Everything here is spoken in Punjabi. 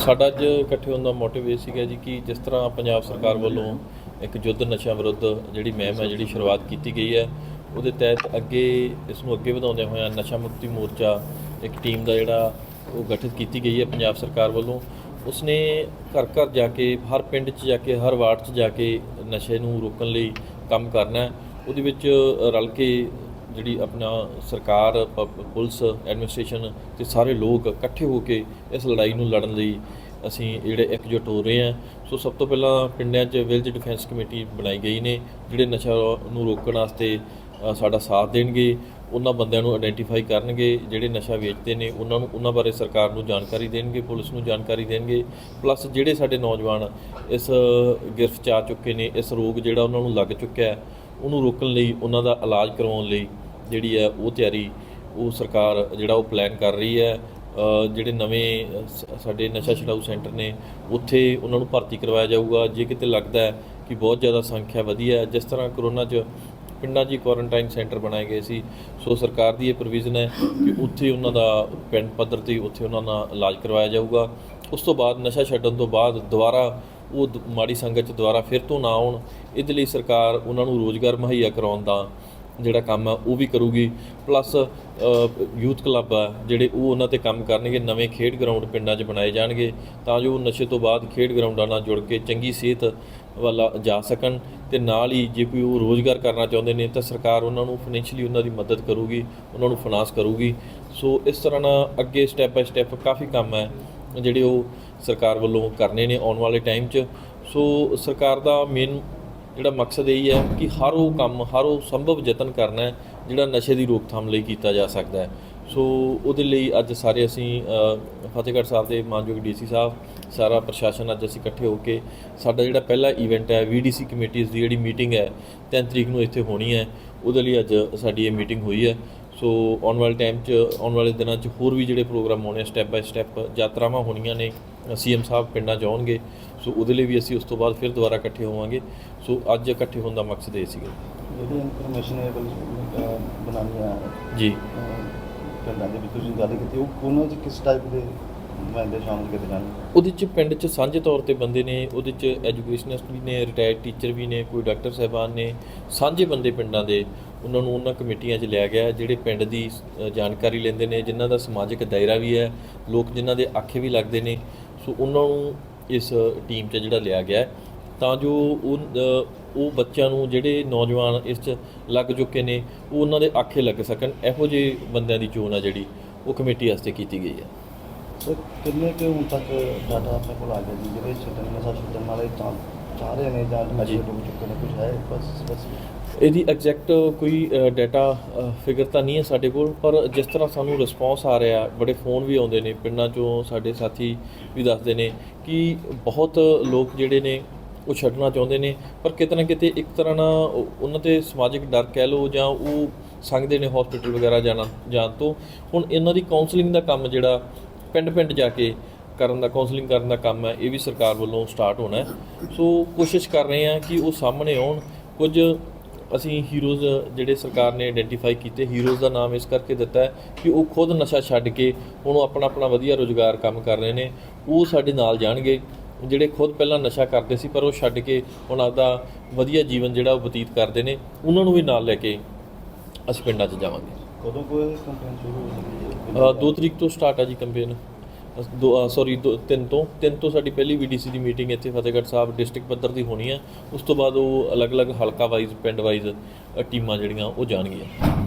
ਸਾਡਾ ਅੱਜ ਇਕੱਠੇ ਹੋਣ ਦਾ ਮੋਟਿਵ ਇਹ ਸੀਗਾ ਜੀ ਕਿ ਜਿਸ ਤਰ੍ਹਾਂ ਪੰਜਾਬ ਸਰਕਾਰ ਵੱਲੋਂ ਇੱਕ ਯੁੱਧ ਨਸ਼ਾ ਵਿਰੁੱਧ ਜਿਹੜੀ ਮਹਿਮ ਹੈ, ਜਿਹੜੀ ਸ਼ੁਰੂਆਤ ਕੀਤੀ ਗਈ ਹੈ, ਉਹਦੇ ਤਹਿਤ ਅੱਗੇ ਇਸ ਨੂੰ ਅੱਗੇ ਵਧਾਉਂਦੇ ਹੋਇਆ ਨਸ਼ਾ ਮੁਕਤੀ ਮੋਰਚਾ ਇੱਕ ਟੀਮ ਦਾ ਜਿਹੜਾ ਉਹ ਗਠਿਤ ਕੀਤੀ ਗਈ ਹੈ ਪੰਜਾਬ ਸਰਕਾਰ ਵੱਲੋਂ। ਉਸਨੇ ਘਰ ਘਰ ਜਾ ਕੇ, ਹਰ ਪਿੰਡ 'ਚ ਜਾ ਕੇ, ਹਰ ਵਾਰਡ 'ਚ ਜਾ ਕੇ ਨਸ਼ੇ ਨੂੰ ਰੋਕਣ ਲਈ ਕੰਮ ਕਰਨਾ ਹੈ। ਉਹਦੇ ਵਿੱਚ ਰਲ ਕੇ ਜਿਹੜੀ ਆਪਣਾ ਸਰਕਾਰ, ਪ- ਪੁਲਿਸ ਐਡਮਿਨਿਸਟ੍ਰੇਸ਼ਨ ਤੇ ਸਾਰੇ ਲੋਕ ਇਕੱਠੇ ਹੋ ਕੇ ਇਸ ਲੜਾਈ ਨੂੰ ਲੜਨ ਲਈ ਅਸੀਂ ਜਿਹੜੇ ਇਕਜੁੱਟ ਹੋ ਰਹੇ ਹਾਂ। ਸੋ ਸਭ ਤੋਂ ਪਹਿਲਾਂ ਪਿੰਡਾਂ 'ਚ ਵਿਲਜ਼ ਡਿਫੈਂਸ ਕਮੇਟੀ ਬਣਾਈ ਗਈ ਨੇ, ਜਿਹੜੇ ਨਸ਼ਾ ਨੂੰ ਰੋਕਣ ਵਾਸਤੇ ਸਾਡਾ ਸਾਥ ਦੇਣਗੇ, ਉਹਨਾਂ ਬੰਦਿਆਂ ਨੂੰ ਆਇਡੈਂਟੀਫਾਈ ਕਰਨਗੇ, ਜਿਹੜੇ ਨਸ਼ਾ ਵੇਚਦੇ ਨੇ, ਉਹਨਾਂ ਨੂੰ, ਉਹਨਾਂ ਬਾਰੇ ਸਰਕਾਰ ਨੂੰ ਜਾਣਕਾਰੀ ਦੇਣਗੇ, ਪੁਲਿਸ ਨੂੰ ਜਾਣਕਾਰੀ ਦੇਣਗੇ। ਪਲੱਸ ਜਿਹੜੇ ਸਾਡੇ ਨੌਜਵਾਨ ਇਸ ਗਿਰਫਤ 'ਚ ਆ ਚੁੱਕੇ ਨੇ, ਇਸ ਰੋਗ ਜਿਹੜਾ ਉਹਨਾਂ ਨੂੰ ਲੱਗ ਚੁੱਕਿਆ ਹੈ ਉਹਨੂੰ ਰੋਕਣ ਲਈ, ਉਹਨਾਂ ਦਾ ਇਲਾਜ ਕਰਵਾਉਣ ਲਈ ਜਿਹੜੀ ਹੈ ਉਹ ਤਿਆਰੀ ਉਹ ਸਰਕਾਰ ਜਿਹੜਾ ਉਹ ਪਲਾਨ ਕਰ ਰਹੀ ਹੈ। ਜਿਹੜੇ ਨਵੇਂ ਸ- ਸਾਡੇ ਨਸ਼ਾ ਛਡਾਊ ਸੈਂਟਰ ਨੇ, ਉੱਥੇ ਉਹਨਾਂ ਨੂੰ ਭਰਤੀ ਕਰਵਾਇਆ ਜਾਊਗਾ। ਜੇ ਕਿਤੇ ਲੱਗਦਾ ਹੈ ਕਿ ਬਹੁਤ ਜ਼ਿਆਦਾ ਸੰਖਿਆ ਵਧੀ ਹੈ, ਜਿਸ ਤਰ੍ਹਾਂ ਕਰੋਨਾ 'ਚ ਪਿੰਡਾਂ 'ਚ ਕੁਆਰੰਟਾਈਨ ਸੈਂਟਰ ਬਣਾਏ ਗਏ ਸੀ, ਸੋ ਸਰਕਾਰ ਦੀ ਇਹ ਪ੍ਰੋਵੀਜ਼ਨ ਹੈ ਕਿ ਉੱਥੇ ਉਹਨਾਂ ਦਾ ਪਿੰਡ ਪੱਧਰ ਤੇ ਉੱਥੇ ਉਹਨਾਂ ਦਾ ਇਲਾਜ ਕਰਵਾਇਆ ਜਾਊਗਾ। ਉਸ ਤੋਂ ਬਾਅਦ ਨਸ਼ਾ ਛੱਡਣ ਤੋਂ ਬਾਅਦ ਦੁਬਾਰਾ ਉਹ ਦ- ਮਾੜੀ ਸੰਗਤ 'ਚ ਦੁਬਾਰਾ ਫਿਰ ਤੋਂ ਨਾ ਆਉਣ। ਇਹਦੇ ਲਈ ਸਰਕਾਰ ਉਹਨਾਂ ਨੂੰ ਰੋਜ਼ਗਾਰ ਮੁਹੱਈਆ ਕਰਾਉਣ ਦਾ ਜਿਹੜਾ ਕੰਮ ਆ, ਉਹ ਵੀ ਕਰੂਗੀ। ਪਲੱਸ ਯੂਥ ਕਲੱਬ ਆ, ਜਿਹੜੇ ਉਹ ਉਹਨਾਂ ਤੇ ਕੰਮ ਕਰਨਗੇ, ਨਵੇਂ ਖੇਡ ਗਰਾਊਂਡ ਪਿੰਡਾਂ 'ਚ ਬਣਾਏ ਜਾਣਗੇ ਤਾਂ ਜੋ ਉਹ ਨਸ਼ੇ ਤੋਂ ਬਾਅਦ ਖੇਡ ਗਰਾਊਂਡਾਂ ਨਾਲ ਜੁੜ ਕੇ ਚੰਗੀ ਸਿਹਤ ਵੱਲ ਜਾ ਸਕਣ ਤੇ ਨਾਲ ਹੀ ਜੇ ਕੋਈ ਉਹ ਰੋਜ਼ਗਾਰ ਕਰਨਾ ਚਾਹੁੰਦੇ ਨੇ ਤਾਂ ਸਰਕਾਰ ਉਹਨਾਂ ਨੂੰ ਫਾਈਨੈਂਸ਼ੀਅਲੀ ਉਹਨਾਂ ਦੀ ਮਦਦ ਕਰੂਗੀ, ਉਹਨਾਂ ਨੂੰ ਫਾਈਨਾਂਸ ਕਰੂਗੀ। ਸੋ ਇਸ ਤਰ੍ਹਾਂ ਨਾਲ ਅੱਗੇ ਸਟੈਪ ਬਾਈ ਸਟੈਪ ਕਾਫੀ ਕੰਮ ਹੈ। ਜਿਹੜੇ ਉਹ ਸਰਕਾਰ ਵੱਲੋਂ ਕਰਨੇ ਨੇ ਆਉਣ ਵਾਲੇ ਟਾਈਮ 'ਚ। ਸੋ ਸਰਕਾਰ ਦਾ ਮੇਨ ਜਿਹੜਾ ਮਕਸਦ ਇਹੀ ਹੈ ਕਿ ਹਰ ਉਹ ਕੰਮ, ਹਰ ਉਹ ਸੰਭਵ ਯਤਨ ਕਰਨਾ ਹੈ, ਜਿਹੜਾ ਨਸ਼ੇ ਦੀ ਰੋਕਥਾਮ ਲਈ ਕੀਤਾ ਜਾ ਸਕਦਾ ਹੈ। ਸੋ ਉਹਦੇ ਲਈ ਅੱਜ ਸਾਰੇ ਅਸੀਂ ਫਤਿਹਗੜ੍ਹ ਸਾਹਿਬ ਦੇ ਮਾਨਯੋਗ ਡੀਸੀ ਸਾਹਿਬ, ਸਾਰਾ ਪ੍ਰਸ਼ਾਸਨ ਅੱਜ ਅਸੀਂ ਇਕੱਠੇ ਹੋ ਕੇ ਸਾਡਾ ਜਿਹੜਾ ਪਹਿਲਾ ਇਵੈਂਟ ਹੈ ਵੀਡੀਸੀ ਕਮੇਟੀਜ਼ ਦੀ ਜਿਹੜੀ ਮੀਟਿੰਗ ਹੈ 3 ਤਰੀਕ ਨੂੰ ਇੱਥੇ ਹੋਣੀ ਹੈ। ਉਹਦੇ ਲਈ ਅੱਜ ਸਾਡੀ ਇਹ ਮੀਟਿੰਗ ਹੋਈ ਹੈ। ਸੋ ਆਉਣ ਵਾਲੇ ਟਾਈਮ 'ਚ ਆਉਣ ਵਾਲੇ ਦਿਨਾਂ 'ਚ ਹੋਰ ਵੀ ਜਿਹੜੇ ਪ੍ਰੋਗਰਾਮ ਹੋਣੇ ਸਟੈਪ ਬਾਈ ਸਟੈਪ ਯਾਤਰਾਵਾਂ ਹੋਣੀਆਂ ਨੇ ਸੀਐਮ ਸਾਹਿਬ ਪਿੰਡਾਂ 'ਚ ਆਉਣਗੇ ਸੋ ਉਹਦੇ ਲਈ ਵੀ ਅਸੀਂ ਉਸ ਤੋਂ ਬਾਅਦ ਫਿਰ ਦੁਬਾਰਾ ਇਕੱਠੇ ਹੋਵਾਂਗੇ। ਸੋ ਅੱਜ ਇਕੱਠੇ ਹੋਣ ਦਾ ਮਕਸਦ ਇਹ ਸੀਗਾ। ਜਿਹੜੀ ਇਨਫੋਰਮੇਸ਼ਨ ਬਣਾਉਣੀ ਆ। ਜੀ। ਪਿੰਡਾਂ ਦੇ ਵਿੱਚ ਤੁਸੀਂ ਗੱਲ ਕੀਤੀ ਉਹ ਉਹਨਾਂ 'ਚ ਕਿਸ ਟਾਈਪ ਦੇ ਨੁਮਾਇੰਦੇ ਸ਼ਾਮਲ ਕੀਤੇ ਜਾਣਗੇ? ਉਹਦੇ 'ਚ ਪਿੰਡ 'ਚ ਸਾਂਝੇ ਤੌਰ ਤੇ ਬੰਦੇ ਨੇ ਉਹਦੇ 'ਚ ਐਜੂਕੇਸ਼ਨਿਸਟ ਵੀ ਨੇ ਰਿਟਾਇਰਡ ਟੀਚਰ ਵੀ ਨੇ ਕੋਈ ਡਾਕਟਰ ਸਾਹਿਬਾਨ ਨੇ ਸਾਂਝੇ ਬੰਦੇ ਪਿੰਡਾਂ ਦੇ। ਉਹਨਾਂ ਨੂੰ ਉਹਨਾਂ ਕਮੇਟੀਆਂ 'ਚ ਲਿਆ ਗਿਆ ਜਿਹੜੇ ਪਿੰਡ ਦੀ ਜਾਣਕਾਰੀ ਲੈਂਦੇ ਨੇ ਜਿਨ੍ਹਾਂ ਦਾ ਸਮਾਜਿਕ ਦਾਇਰਾ ਵੀ ਹੈ ਲੋਕ ਜਿਨ੍ਹਾਂ ਦੇ ਆਖੇ ਵੀ ਲੱਗਦੇ ਨੇ ਸੋ ਉਹਨਾਂ ਨੂੰ ਇਸ ਟੀਮ 'ਚ ਜਿਹੜਾ ਲਿਆ ਗਿਆ। ਤਾਂ ਜੋ ਉਹ ਉਹ ਬੱਚਿਆਂ ਨੂੰ ਜਿਹੜੇ ਨੌਜਵਾਨ ਇਸ 'ਚ ਲੱਗ ਚੁੱਕੇ ਨੇ ਉਹ ਉਹਨਾਂ ਦੇ ਆਖੇ ਲੱਗ ਸਕਣ। ਇਹੋ ਜਿਹੇ ਬੰਦਿਆਂ ਦੀ ਚੋਣ ਆ ਜਿਹੜੀ ਉਹ ਕਮੇਟੀ ਵਾਸਤੇ ਕੀਤੀ ਗਈ ਹੈ। ਸਰ ਕਿੰਨੇ ਕਿ ਹੁਣ ਤੱਕ ਡਾਟਾ ਆਪਣੇ ਕੋਲ ਆ ਗਿਆ ਜੀ? ਜਿਹੜੇ ਛੱਡਣ ਨਸ਼ਾ ਛੱਡਣ ਵਾਲੇ ਤਾਂ ਚਾਹ ਰਹੇ ਨੇ ਜਾਂ ਨਸ਼ੇ ਡੁੱਬ ਚੁੱਕੇ ਨੇ ਕੁਝ ਹੈ ਬਸ ਬਸ ਇਹਦੀ ਐਗਜ਼ੈਕਟ ਕੋਈ ਡਾਟਾ ਫਿਗਰ ਤਾਂ ਨਹੀਂ ਹੈ ਸਾਡੇ ਕੋਲ, ਪਰ ਜਿਸ ਤਰ੍ਹਾਂ ਸਾਨੂੰ ਰਿਸਪੌਂਸ ਆ ਰਿਹਾ, ਬੜੇ ਫੋਨ ਵੀ ਆਉਂਦੇ ਨੇ, ਪਿੰਡਾਂ ਚੋਂ ਸਾਡੇ ਸਾਥੀ ਵੀ ਦੱਸਦੇ ਨੇ ਕਿ ਬਹੁਤ ਲੋਕ ਜਿਹੜੇ ਨੇ, ਉਹ ਛੱਡਣਾ ਚਾਹੁੰਦੇ ਨੇ, ਪਰ ਕਿਤੇ ਨਾ ਕਿਤੇ ਇੱਕ ਤਰ੍ਹਾਂ ਨਾਲ ਉਹਨਾਂ ਤੇ ਸਮਾਜਿਕ ਡਰ ਕਹਿ ਲਓ ਜਾਂ ਉਹ ਸੰਗਦੇ ਨੇ ਹਸਪੀਟਲ ਵਗੈਰਾ ਜਾਣਾ, ਜਾਣ ਤੋਂ। ਹੁਣ ਇਹਨਾਂ ਦੀ ਕਾਉਂਸਲਿੰਗ ਦਾ ਕੰਮ ਜਿਹੜਾ, ਪਿੰਡ-ਪਿੰਡ ਜਾ ਕੇ ਕਰਨ ਦਾ ਕਾਉਂਸਲਿੰਗ ਕਰਨ ਦਾ ਕੰਮ ਹੈ, ਇਹ ਵੀ ਸਰਕਾਰ ਵੱਲੋਂ ਸਟਾਰਟ ਹੋਣਾ ਹੈ। ਸੋ ਕੋਸ਼ਿਸ਼ ਕਰ ਰਹੇ ਹਾਂ ਕਿ ਉਹ ਸਾਹਮਣੇ ਆਉਣ, ਕੁਝ ਅਸੀਂ ਹੀਰੋਜ਼ ਜਿਹੜੇ ਸਰਕਾਰ ਨੇ ਆਇਡੈਂਟੀਫਾਈ ਕੀਤੇ ਹੀਰੋਜ਼ ਦਾ ਨਾਮ ਇਸ ਕਰਕੇ ਦਿੱਤਾ ਹੈ ਕਿ ਉਹ ਖੁਦ ਨਸ਼ਾ ਛੱਡ ਕੇ ਹੁਣ ਆਪਣਾ ਆਪਣਾ ਵਧੀਆ ਰੋਜ਼ਗਾਰ ਕੰਮ ਕਰ ਰਹੇ ਨੇ। ਉਹ ਸਾਡੇ ਨਾਲ ਜਾਣਗੇ। ਜਿਹੜੇ ਖੁਦ ਪਹਿਲਾਂ ਨਸ਼ਾ ਕਰਦੇ ਸੀ ਪਰ ਉਹ ਛੱਡ ਕੇ ਹੁਣ ਆਪਦਾ ਵਧੀਆ ਜੀਵਨ ਜਿਹੜਾ ਉਹ ਬਤੀਤ ਕਰਦੇ ਨੇ ਉਹਨਾਂ ਨੂੰ ਵੀ ਨਾਲ ਲੈ ਕੇ ਅਸੀਂ ਪਿੰਡਾਂ 'ਚ ਜਾਵਾਂਗੇ। ਕਦੋਂ ਕੋਈ ਕੰਪੇਨ ਸ਼ੁਰੂ ਹੋ ਸਕਦੀ ਹੈ? 2 ਤਰੀਕ ਤੋਂ ਸਟਾਰਟ ਆ ਜੀ ਕੈਂਪੇਨ ਸੌਰੀ ਤਿੰਨ ਤੋਂ ਤਿੰਨ ਤੋਂ ਸਾਡੀ ਪਹਿਲੀ ਵੀਡੀਸੀ ਦੀ ਮੀਟਿੰਗ ਇੱਥੇ ਫਤਿਹਗੜ੍ਹ ਸਾਹਿਬ ਡਿਸਟ੍ਰਿਕਟ ਪੱਧਰ ਦੀ ਹੋਣੀ ਹੈ ਉਸ ਤੋਂ ਬਾਅਦ ਉਹ ਅਲੱਗ-ਅਲੱਗ ਹਲਕਾ ਵਾਈਜ਼ ਪਿੰਡ ਵਾਈਜ਼ ਟੀਮਾਂ ਜਿਹੜੀਆਂ ਉਹ ਜਾਣਗੀਆਂ।